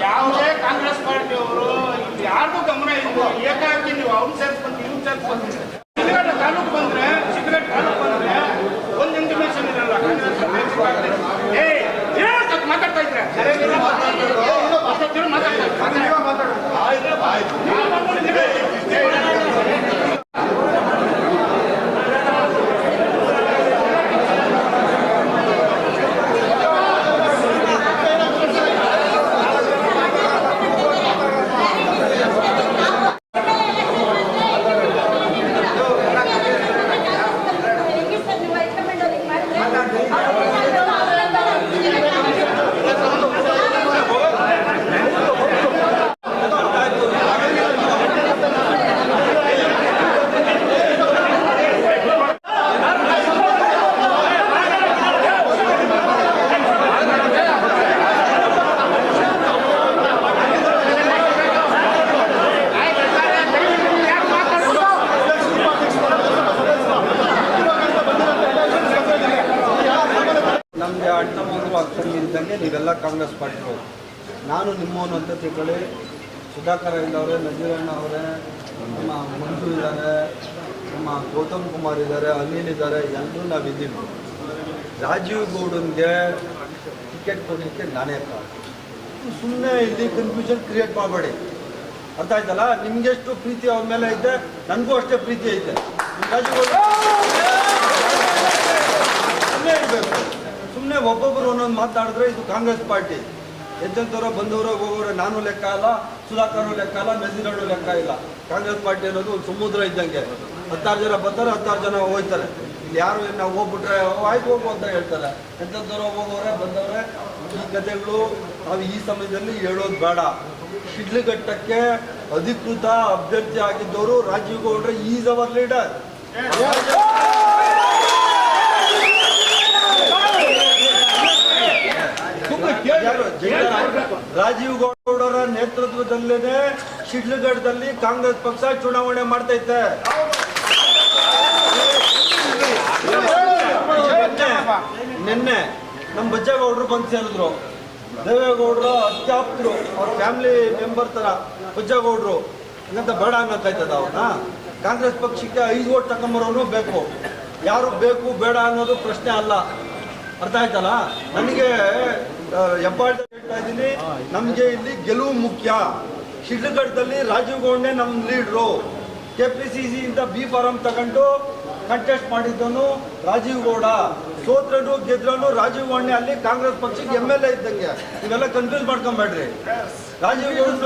ಯಾವುದೇ ಕಾಂಗ್ರೆಸ್ ಪಾರ್ಟಿ ಪಾರ್ಟಿಯವರು ಯಾರಿಗೂ ಗಮನ ಇಲ್ಲ ಏಕಾಕಿ ನೀವು ಅವ್ನು ಸೇರ್ಸ್ಕೊಂಡು ಇವ್ನು ಸೇರಿಸ್ಕೊಂಡು ತಾಲೂಕು ಬಂದ್ರೆ ಕಾಂಗ್ರೆಸ್ ಪಾರ್ಟಿಗಳು ನಾನು ನಿಮ್ಮವನು ಅಂತ ತಿಳ್ಕೊಳ್ಳಿ. ಸುಧಾಕರ್ ಅವರೇ ನಜೀರಣ್ಣ ಅವರೇ, ನಮ್ಮ ಮಂಜು ಇದ್ದಾರೆ, ನಮ್ಮ ಗೌತಮ್ ಕುಮಾರ್ ಇದ್ದಾರೆ, ಅನಿಲ್ ಇದ್ದಾರೆ, ಎಲ್ಲರೂ ನಾವಿದ್ದೀವಿ ರಾಜೀವ್ ಗೌಡನ್ಗೆ ಟಿಕೆಟ್ ಕೊಡಲಿಕ್ಕೆ ನಾನೇ ಕಾರಣ. ಸುಮ್ಮನೆ ಇಲ್ಲಿ ಕನ್ಫ್ಯೂಷನ್ ಕ್ರಿಯೇಟ್ ಮಾಡಬೇಡಿ. ಅರ್ಥ ಆಯ್ತಲ್ಲ? ನಿಮ್ಗೆಷ್ಟು ಪ್ರೀತಿ ಅವ್ರ ಮೇಲೆ ಐತೆ? ನನಗೂ ಅಷ್ಟೇ ಪ್ರೀತಿ ಐತೆ. ರಾಜೀವ್ ಗೌಡ ಒಬ್ಬೊಬ್ಬರು ಒಂದೊಂದು ಮಾತಾಡಿದ್ರೆ ಇದು ಕಾಂಗ್ರೆಸ್ ಪಾರ್ಟಿ. ಎದ್ದಂಥವ್ರ ಬಂದವರು ಹೋಗೋರು ನಾನು ಲೆಕ್ಕ ಅಲ್ಲ ಸುಧಾಕರ್ ಲೆಕ್ಕ ಅಲ್ಲ ನಜೀರಣ್ಣು ಲೆಕ್ಕ ಇಲ್ಲ. ಕಾಂಗ್ರೆಸ್ ಪಾರ್ಟಿ ಅನ್ನೋದು ಒಂದು ಸಮುದ್ರ ಇದ್ದಂಗೆ. ಹತ್ತಾರು ಜನ ಬರ್ತಾರೆ ಹತ್ತಾರು ಜನ ಹೋಗ್ತಾರೆ. ಇಲ್ಲಿ ಯಾರು ನಾವು ಹೋಗ್ಬಿಟ್ರೆ "ಓ, ಆಯ್ತು ಹೋಗು ಅಂತ ಹೇಳ್ತಾರೆ. ಎಂಥದ್ದವ್ರು ಹೋಗೋರೆ ಬಂದವ್ರೆ ಈ ಕಥೆಗಳು ನಾವು ಈ ಸಮಯದಲ್ಲಿ ಹೇಳೋದು ಬೇಡ. ಶಿಡ್ಲಘಟ್ಟಕ್ಕೆ ಅಧಿಕೃತ ಅಭ್ಯರ್ಥಿ ಆಗಿದ್ದವರು ರಾಜೀವ್ ಗೌಡ್ರೆ ಈಸ್ ಅವರ್ ಲೀಡರ್ ಯಾರು? ಜಯರಾಮ್. ರಾಜೀವ್ ಗೌಡರ ನೇತೃತ್ವದಲ್ಲೇನೆ ಶಿಡ್ಲಘಟ್ಟದಲ್ಲಿ ಕಾಂಗ್ರೆಸ್ ಪಕ್ಷ ಚುನಾವಣೆ ಮಾಡ್ತೈತೆ ನಿನ್ನೆ- ನಮ್ ನಮ್ಮ ಬಜ್ಜೇಗೌಡರು ಬಂದು ಸೇರಿದ್ರು. ದೇವೇಗೌಡರು ಅತ್ಯಾಪ್ತರು ಅವ್ರ ಫ್ಯಾಮಿಲಿ ಮೆಂಬರ್ ತರ ಬಜ್ಜೇಗೌಡರು. ಇಲ್ಲಂತ ಬೇಡ ಅನ್ನೋಕ್ಕಾಯ್ತದ ಅವ್ರನ್ನ? ಕಾಂಗ್ರೆಸ್ ಪಕ್ಷಕ್ಕೆ ಐದು ಓಟ್ ತಗೊಂಬರೋನು ಬೇಕು. ಯಾರು ಬೇಕು ಬೇಡ ಅನ್ನೋದು ಪ್ರಶ್ನೆ ಅಲ್ಲ. ಅರ್ಥ ಆಯ್ತಲ್ಲ? ನನಗೆ ಹೆಬ್ಬಾಳ್ದ ಹೇಳ್ತಾ ಇದ್ದೀನಿ ನಮಗೆ ಇಲ್ಲಿ ಗೆಲುವು ಮುಖ್ಯ ಶಿಡ್ಲಘಟ್ಟದಲ್ಲಿ ರಾಜೀವ್ ಗೌಡ್ನೆ ನಮ್ಮ ಲೀಡ್ರು ಕೆ ಪಿ ಸಿ ಸಿಯಿಂದ ಬಿ ಫಾರಂ ತಗೊಂಡು ಕಂಟೆಸ್ಟ್ ಮಾಡಿದ್ದನು ರಾಜೀವ್ ಗೌಡ ಸೋತ್ರನು ಗೆದ್ರನು ರಾಜೀವ್ ಗೌಡ್ನೆ ಅಲ್ಲಿ ಕಾಂಗ್ರೆಸ್ ಪಕ್ಷಕ್ಕೆ ಎಂ ಎಲ್ ಎ ಇದ್ದಂಗೆ ಇವೆಲ್ಲ ಕನ್ಫ್ಯೂಸ್ ಮಾಡ್ಕೊಂಬೇಡ್ರಿ ರಾಜೀವ್ ಗೌಡ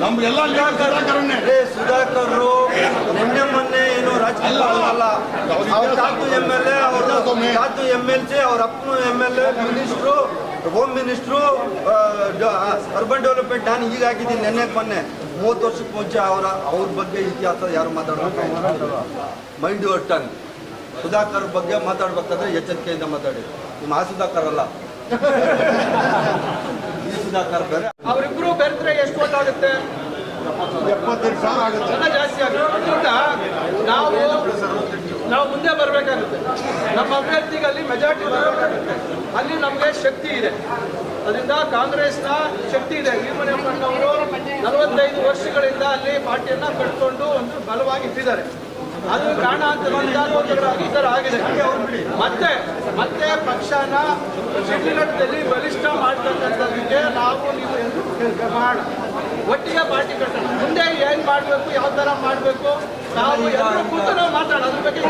ನಮ್ಗೆಲ್ಲ ಸುಧಾಕರ್ ನಿನ್ನೆ ಮೊನ್ನೆ ಏನು ರಾಜಕೀಯ ಅಲ್ಲ ಅವ್ರ ತಾತು ಎಂ ಎಲ್ ಎ ಅವ್ರ ತಾತು ಎಂ ಎಲ್ ಸಿ ಅವ್ರ ಅಪ್ಪನು M L A minister home minister urban development ನಾನು ಈಗ ಹಾಕಿದ್ದೀನಿ ನೆನ್ನೆ ಮೊನ್ನೆ ಮೂವತ್ತು ವರ್ಷಕ್ಕೆ ಮುಂಚೆ ಅವರ ಅವ್ರ ಬಗ್ಗೆ ಇತಿಹಾಸ ಯಾರು ಮಾತಾಡಬೇಕು ಮೈಂಡ್ ಯುವರ್ ಟನ್ ಸುಧಾಕರ್ ಬಗ್ಗೆ ಮಾತಾಡ್ಬೇಕಾದ್ರೆ ಎಚ್ಚರಿಕೆಯಿಂದ ಮಾತಾಡಿ. ನಿಮ್ಮ ಆ ಸುಧಾಕರ್ ಅಲ್ಲ. ಈ ಸುಧಾಕರ್ ಬೇರೆ. ಅವರಿಬ್ರು ಬೆರೆದ್ರೆ ಎಷ್ಟು ಓಟ್ ಆಗುತ್ತೆ? ಎಪ್ಪತ್ತೈದು ಸಾವಿರ ಆಗುತ್ತೆ. ಜಾಸ್ತಿ ಆಗುತ್ತೆ. ನಾವು ನಾವು ಮುಂದೆ ಬರಬೇಕಾಗುತ್ತೆ. ನಮ್ಮ ಅಭ್ಯರ್ಥಿಗೆ ಅಲ್ಲಿ ಮೆಜಾರಿಟಿ ಬರಬೇಕಾಗುತ್ತೆ. ಅಲ್ಲಿ ನಮಗೆ ಶಕ್ತಿ ಇದೆ. ಅದರಿಂದ ಕಾಂಗ್ರೆಸ್ನ ಶಕ್ತಿ ಇದೆ. ವೀರಮಣಿಯಪ್ಪನವರು ನಲವತ್ತೈದು ವರ್ಷಗಳಿಂದ ಅಲ್ಲಿ ಪಾರ್ಟಿಯನ್ನ ಕಟ್ಕೊಂಡು ಒಂದು ಬಲವಾಗಿ ಇಟ್ಟಿದ್ದಾರೆ. ಅದು ಕಾರಣ ಗೊಂದಲವಾಗಿ ಈ ಥರ ಆಗಿದೆ. ಮತ್ತೆ ಮತ್ತೆ ಪಕ್ಷನ ಶಿಡ್ಲಘಟ್ಟದಲ್ಲಿ ಬಲಿಷ್ಠ ಮಾಡ್ತಕ್ಕಂಥದ್ದಕ್ಕೆ ನಾವು ನೀವು ಎಂದು ಮಾಡೋಣ ಒಟ್ಟಿಗೆ ಪಾರ್ಟಿ ಕಟ್ಟೋಣ. ಮುಂದೆ ಏನ್ ಮಾಡಬೇಕು ಯಾವ ತರ ಮಾಡಬೇಕು ನಾವು ಎಲ್ಲರೂ ಕೂತು ನಾವು ಮಾತಾಡೋಣ. ಅದ್ರ ಬಗ್ಗೆ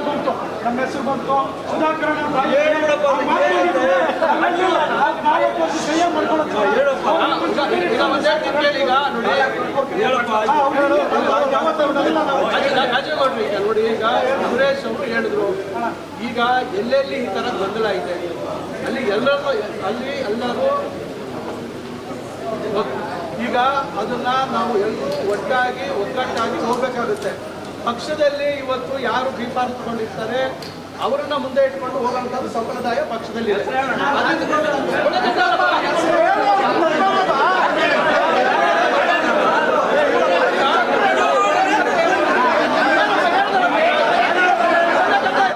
ಬಂತು ನಮ್ಮ ಹೆಸರು ಬಂತು ಸುಧಾಕರ್ ನೋಡಿ ಈಗ ಸುರೇಶ್ ಅವರು ಹೇಳಿದ್ರು ಈಗ ಎಲ್ಲೆಲ್ಲಿ ಈ ತರ ಗೊಂದಲ ಇದೆ ಅಲ್ಲಿ ಎಲ್ಲರೂ ಅಲ್ಲಿ ಎಲ್ಲರೂ ಈಗ ಅದನ್ನ ನಾವು ಎಲ್ಲರೂ ಒಟ್ಟಾಗಿ ಒಗ್ಗಟ್ಟಾಗಿ ಹೋಗ್ಬೇಕಾಗುತ್ತೆ. ಪಕ್ಷದಲ್ಲಿ ಇವತ್ತು ಯಾರು ಬೀಪಾರಿಸ್ಕೊಂಡಿರ್ತಾರೆ ಅವರನ್ನ ಮುಂದೆ ಇಟ್ಕೊಂಡು ಹೋಗುವಂತ ಸಂಪ್ರದಾಯ ಪಕ್ಷದಲ್ಲಿ